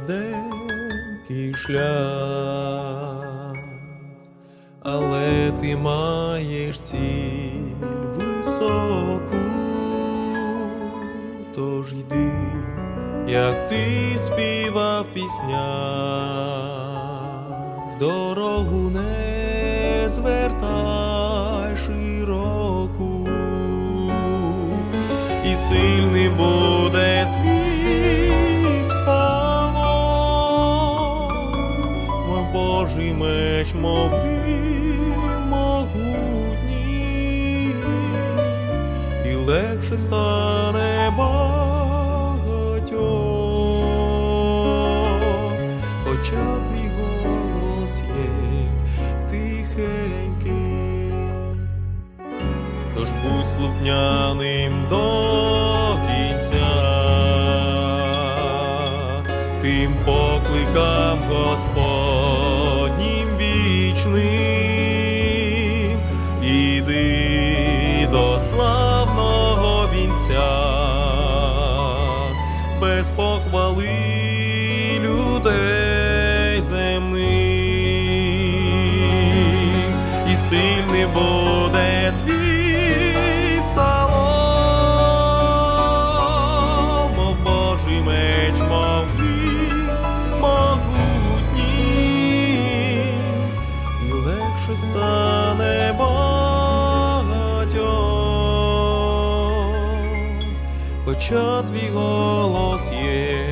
далекий шлях, але ти маєш ціль високу, тож йди, як ти співав пісня, в дорогу не звертай широку, і сильний буде меч, мов грім могутній, і легше стане багатьом, хоча твій голос є тихенький. Тож будь слухняним до кінця, тим покликам Господнім без похвали людей земних, і сильний буде хоча твій голос є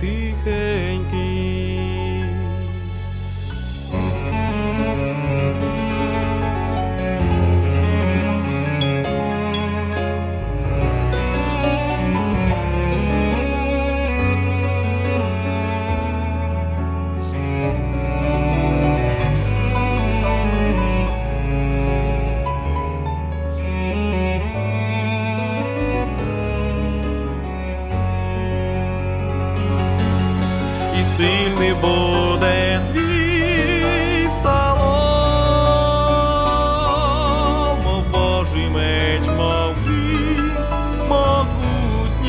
тихенький. Сильний буде твій псалом, мов Божий меч, мов грім могутній,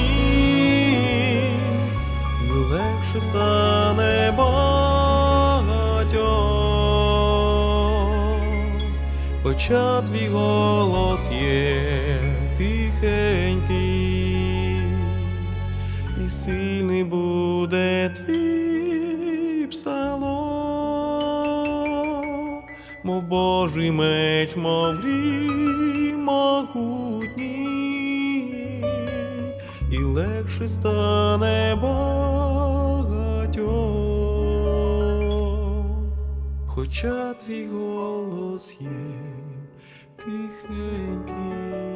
і легше стане багатьом, хоча твій голос є тихенький і сильний буде мов Божий меч, мов грім могутній, і легше стане багатьом, хоча твій голос є тихенький.